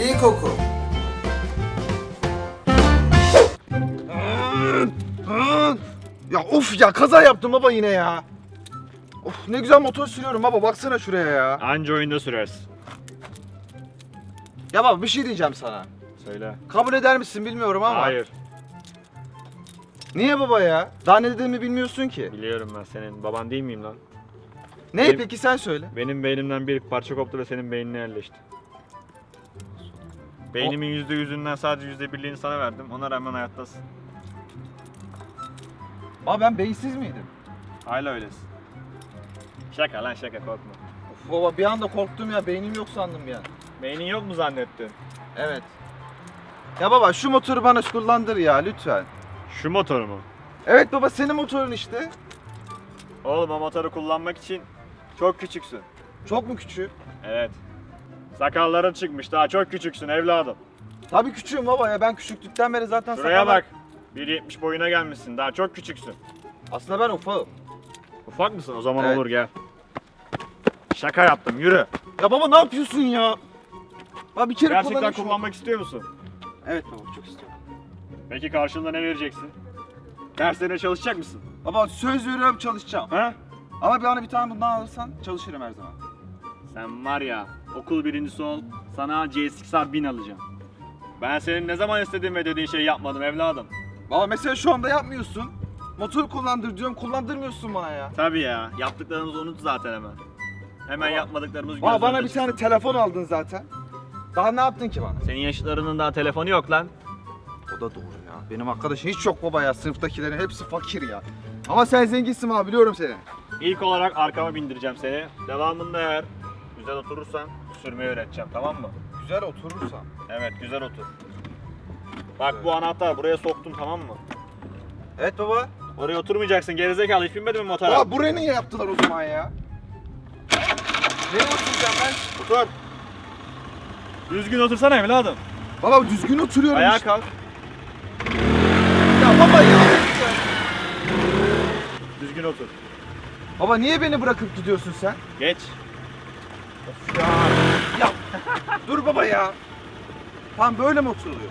İyi koku. Ya of ya kaza yaptım baba yine ya. Of ne güzel motor sürüyorum baba baksana şuraya ya. Anca oyunda sürersin. Ya baba bir şey diyeceğim sana. Söyle. Kabul eder misin bilmiyorum ama. Hayır. Niye baba ya? Daha ne dediğimi bilmiyorsun ki. Biliyorum ben senin baban değil miyim lan? Ne Benim- peki sen söyle. Benim beynimden bir parça koptu ve senin beynine yerleşti. Beynimin yüzde yüzünden sadece yüzde birliğini sana verdim. Ona rağmen hayattasın. Aa ben beyinsiz miydim? Hala öylesin. Şaka lan şaka korkma. Of baba bir anda korktum ya beynim yok sandım ya. Beynin yok mu zannettin? Evet. Ya baba şu motoru bana kullandır ya lütfen. Şu motoru mu? Evet baba senin motorun işte. Oğlum o motoru kullanmak için çok küçüksün. Çok mu küçük? Evet. Sakalların çıkmış daha çok küçüksün evladım. Tabii küçüğüm baba ya ben küçüklükten beri zaten Şuraya sakallar- bak. 1.70 boyuna gelmişsin daha çok küçüksün. Aslında ben ufağım. Ufak mısın? O zaman Evet. olur gel. Şaka yaptım yürü. Ya baba ne yapıyorsun ya? Baba bir kere Gerçekten kullanayım kullanmak istiyor musun? Evet baba çok istiyorum. Peki karşılığında ne vereceksin? Derslerine çalışacak mısın? Baba söz veriyorum çalışacağım. Ha? Ama bana bir tane bundan alırsan çalışırım her zaman. Sen var ya okul birincisi ol sana CSXR 1000 alacağım. Ben senin ne zaman istediğin ve dediğin şeyi yapmadım evladım. Baba mesela şu anda yapmıyorsun. Motor kullandır diyorum kullandırmıyorsun bana ya. Tabii ya yaptıklarımızı unut zaten hemen. Hemen Baba- yapmadıklarımız Baba göz bana önünde bir tane telefon aldın zaten. Daha ne yaptın ki bana? Senin yaşlarının daha telefonu yok lan. O da doğru ya. Benim arkadaşım hiç yok baba ya. Sınıftakilerin hepsi fakir ya. Ama sen zenginsin abi biliyorum seni. İlk olarak arkama bindireceğim seni. Devamında eğer güzel oturursan sürmeyi öğreteceğim tamam mı? Güzel oturursam. Evet güzel otur. Bak bu anahtar buraya soktum tamam mı? Evet baba. Oraya oturmayacaksın gerizekalı hiç binmedin mi motora? Baba buraya niye yaptılar o zaman ya? Nereye oturacağım ben? Otur. Düzgün otursana evladım. Baba düzgün oturuyorum Ayağa işte. kalk. Ya baba ya. Düzgün otur. Baba niye beni bırakıp gidiyorsun sen? Geç. Ya. ya. Dur baba ya. Tam böyle mi oturuluyor?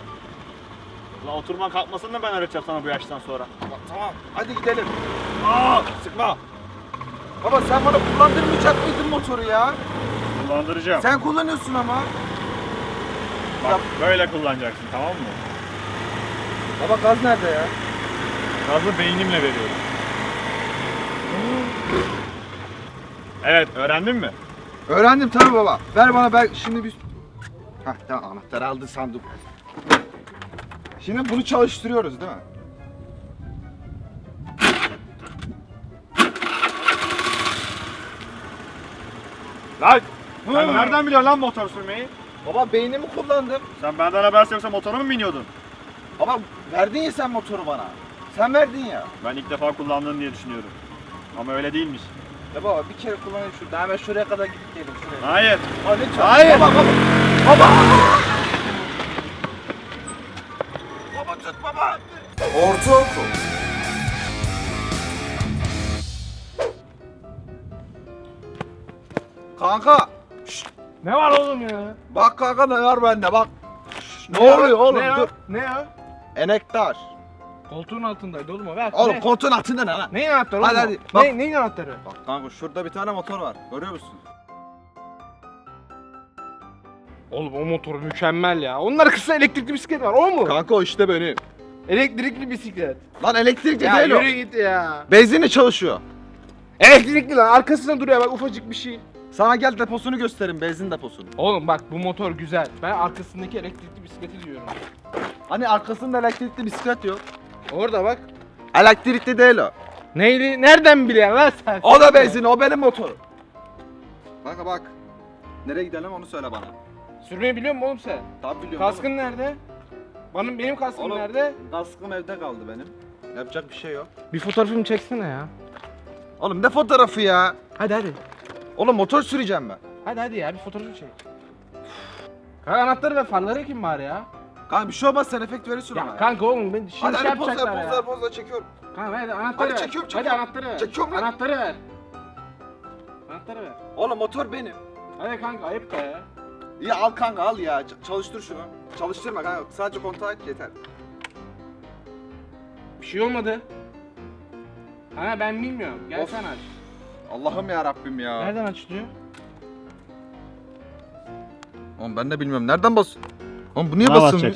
La oturma kalkmasını da ben öğreteceğim sana bu yaştan sonra. Tamam. Hadi gidelim. Aa, sıkma. Baba sen bana kullandırmayacak mıydın motoru ya? Kullandıracağım. Sen kullanıyorsun ama. Bak böyle kullanacaksın tamam mı? Baba gaz nerede ya? Gazı beynimle veriyorum. Evet öğrendin mi? Öğrendim tabii baba. Ver bana ben şimdi bir... Hah tamam anahtarı aldı sandım. Şimdi bunu çalıştırıyoruz değil mi? Lan! Sen nereden biliyorsun lan motor sürmeyi? Baba beynimi kullandım. Sen benden habersiz yoksa motora mı biniyordun? Baba verdin ya sen motoru bana. Sen verdin ya. Ben ilk defa kullandın diye düşünüyorum. Ama öyle değilmiş. Ya baba bir kere kullanayım şurada. Hemen şuraya kadar gidip gelin şuraya. Hayır. Aa, lütfen. Hayır. Baba baba. Baba. Baba tut baba. Ortaokul. Kanka. şşt, Ne var oğlum ya? Bak kanka ne var bende bak. Şşt, ne oluyor oğlum ne dur. Ya? Ne ya? Enektar. Koltuğun altındaydı oğlum o ver. Oğlum ne? koltuğun altında ne lan? Neyin anahtarı Hadi oğlum? hadi, o? bak. Ne, neyin anahtarı? Bak kanka şurada bir tane motor var. Görüyor musun? Oğlum o motor mükemmel ya. Onlar kısa elektrikli bisiklet var o mu? Kanka o işte benim. elektrikli bisiklet. Lan elektrikli Ya değil o. yürü git ya. Benzinle çalışıyor. Elektrikli lan arkasında duruyor bak ufacık bir şey. Sana gel deposunu göstereyim benzin deposunu. Oğlum bak bu motor güzel. Ben arkasındaki elektrikli bisikleti diyorum. Hani arkasında elektrikli bisiklet yok. Orada bak. Elektrikli değil o. Neyli? Nereden biliyorsun lan sen? O da benzin, o benim motorum. Kanka bak. Nereye gidelim onu söyle bana. Sürmeyi biliyor musun oğlum sen? Tabi biliyorum. Kaskın nerede? Benim benim kaskım Oğlum. nerede? oğlum. Kaskım evde kaldı benim. Yapacak bir şey yok. Bir fotoğrafımı çeksene ya. Oğlum ne fotoğrafı ya? Hadi hadi. Oğlum motor süreceğim ben. Hadi hadi ya bir fotoğrafını çek. Kanka anahtarı ve farları kim var ya? Kanka bir şey olmaz sen efekt verirsin ona. Ya kanka oğlum ben şimdi hadi şey hadi poz ver, yapacaklar poz ver, ya. poz ver, çekiyorum. Kanka hadi anahtarı Hadi ver. çekiyorum, Hadi çekiyorum. anahtarı ver. Çekiyorum lan. Anahtarı ver. Anahtarı ver. Oğlum motor benim. Hadi kanka ayıp da ya. İyi al kanka al ya. Ç- çalıştır şunu. Çalıştırma kanka. Sadece kontağı aç yeter. Bir şey olmadı. Ha ben bilmiyorum. Gel Of. sen aç. Allah'ım ya Rabbim ya. Nereden açılıyor? Oğlum ben de bilmiyorum. Nereden bas? Oğlum bu niye basılmıyor?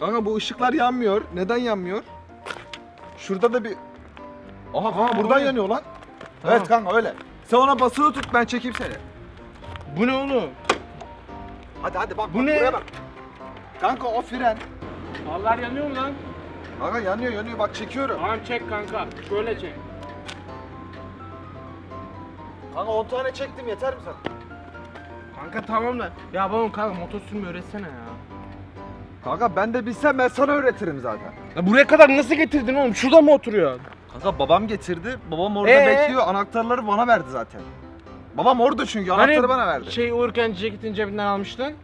Kanka bu ışıklar yanmıyor. Neden yanmıyor? Şurada da bir... Aha kanka buradan öyle. yanıyor lan. Tamam. Evet kanka öyle. Sen ona basılı tut ben çekeyim seni. Bu ne oğlum? Hadi hadi bak Bu bak, ne? buraya bak. Kanka o fren. Farlar yanıyor mu lan? Kanka yanıyor yanıyor bak çekiyorum. Tamam çek kanka. Şöyle çek. Kanka 10 tane çektim yeter mi sana? Kanka tamam da. Ya babam kanka motor sürmeyi öğretsene ya. Kanka ben de bilsem ben sana öğretirim zaten. Ya buraya kadar nasıl getirdin oğlum? Şurada mı oturuyor? Kanka babam getirdi. Babam orada Ee? bekliyor. Anahtarları bana verdi zaten. Babam orada çünkü anahtarı bana verdi. Şey uyurken ceketin cebinden almıştın.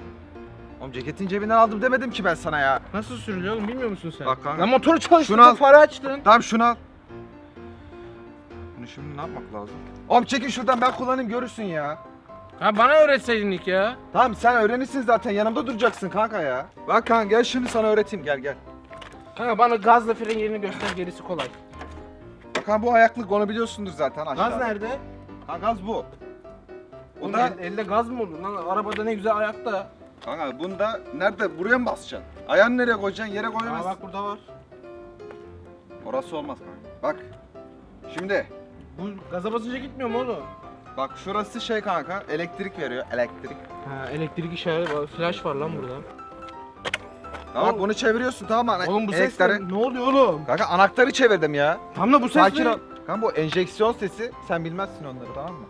Oğlum ceketin cebinden aldım demedim ki ben sana ya. Nasıl sürülüyor oğlum bilmiyor musun sen? Bak kanka. Ya motoru çalıştırdın, Şunu al. farı açtın. Tamam şunu al. Bunu şimdi ne yapmak lazım? Oğlum çekin şuradan ben kullanayım görürsün ya. Ha bana öğretseydin ilk ya. Tamam sen öğrenirsin zaten yanımda duracaksın kanka ya. Bak kanka gel şimdi sana öğreteyim gel gel. Kanka bana gazla fren yerini göster gerisi kolay. Bak kanka bu ayaklık onu biliyorsundur zaten aşağıda. Gaz nerede? Ha gaz bu. Oğlum Bunda, el- elde gaz mı olur lan? Arabada ne güzel ayakta. kanka bunda nerede buraya mı basacaksın? Ayağını nereye koyacaksın yere Aa koyamazsın. bak burada var. Orası olmaz kanka. Bak. Şimdi Bu gaza basınca gitmiyor mu oğlum? Bak şurası şey kanka elektrik veriyor elektrik. Ha elektrik işareti var. Flash var lan burada. Tamam Oğlum- bunu çeviriyorsun tamam mı? Oğlum bu ses ne? Ne oluyor oğlum? Kanka anahtarı çevirdim ya. Tam da bu ses Sakin ne? ol. Kanka bu enjeksiyon sesi. Sen bilmezsin onları tamam mı?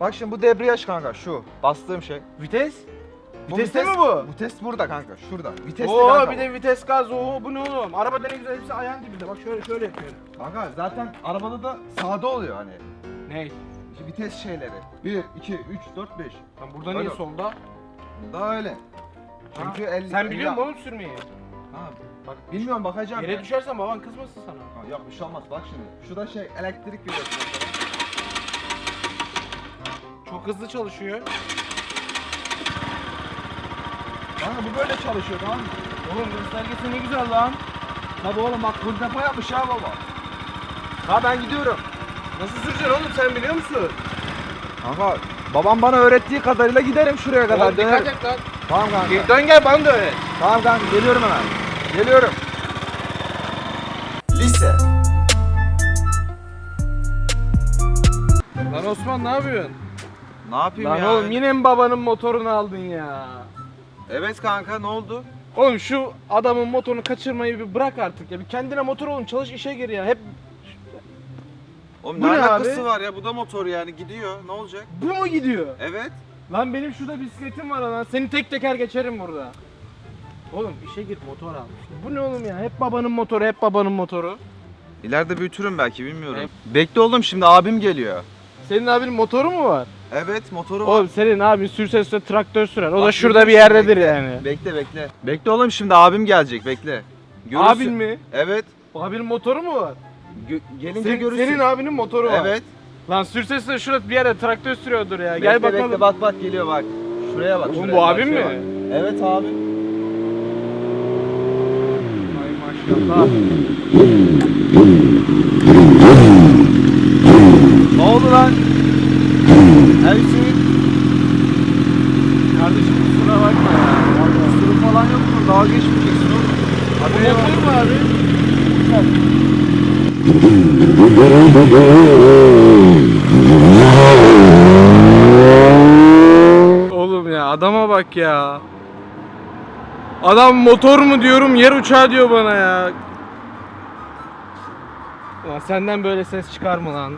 Bak şimdi bu debriyaj kanka şu. Bastığım şey. Vites? Bu Viteste mi bu? Vites burada kanka. Şurada. Vitesli Oo kanka. bir bu. de vites gaz. Oo bu ne oğlum? Arabada ne güzel hepsi ayağın dibinde. Bak şöyle şöyle yapıyor. Kanka zaten arabada da sağda oluyor hani. Ney? Vites şeyleri. 1, 2, 3, 4, 5. Lan burada niye solda? Daha öyle. Çünkü el, Sen biliyor musun oğlum sürmeyi? Ha, bak bilmiyorum bakacağım. Yere ya. düşersen baban kızmasın sana. Ha, yok bir şey olmaz bak şimdi. Şurada şey elektrik mesela. Çok hızlı çalışıyor. Kanka bu böyle çalışıyor tamam mı? Oğlum göstergesi ne güzel lan. Tabii oğlum bak full depo yapmış ha baba. Ha ben gidiyorum. Nasıl süreceksin oğlum sen biliyor musun? Kanka babam bana öğrettiği kadarıyla giderim şuraya kadar. Oğlum dönerim. dikkat et lan. Tamam kanka. Geri Dön gel bana da öğret. Tamam kanka geliyorum hemen. Geliyorum. Lise. Lan Osman ne yapıyorsun? Ne yapayım Lan ya? oğlum yine mi babanın motorunu aldın ya? Evet kanka ne oldu? Oğlum şu adamın motorunu kaçırmayı bir bırak artık ya. Bir kendine motor oğlum çalış işe gir ya. Hep Oğlum Bu ne ne alakası abi? var ya bu da motor yani gidiyor ne olacak? bu mu gidiyor? Evet. Lan benim şurada bisikletim var lan. Seni tek teker geçerim burada. Oğlum işe gir motor al. Bu ne oğlum ya? Hep babanın motoru, hep babanın motoru. İleride büyütürüm belki bilmiyorum. Bekle oğlum şimdi abim geliyor. Senin abinin motoru mu var? Evet motoru var. Oğlum senin abin sürse sürse traktör sürer. O da Bak, şurada bir görüyorsun, yerdedir bekle. yani. Bekle bekle. Bekle oğlum şimdi abim gelecek bekle. Görürsün. Abin mi? Evet. Abinin motoru mu var? Gö- gelince Senin, görürsün. senin abinin motoru var. Evet. Lan sürse sürse şurada bir yerde traktör sürüyordur ya. Bekle, Gel bakalım. Bekle bak bak geliyor bak. Şuraya bak. Oğlum şuraya, bu bak, şuraya mi? bak. Evet abi. Ay maşallah. Ne oldu lan? Hepsi Kardeşim kusura bakma ya. sürü falan yok mu? Daha geçmeyeceksin oğlum. Bu motor mu abi? Oğlum ya adama bak ya. Adam motor mu diyorum yer uçağı diyor bana ya. Ulan senden böyle ses çıkar mı lan?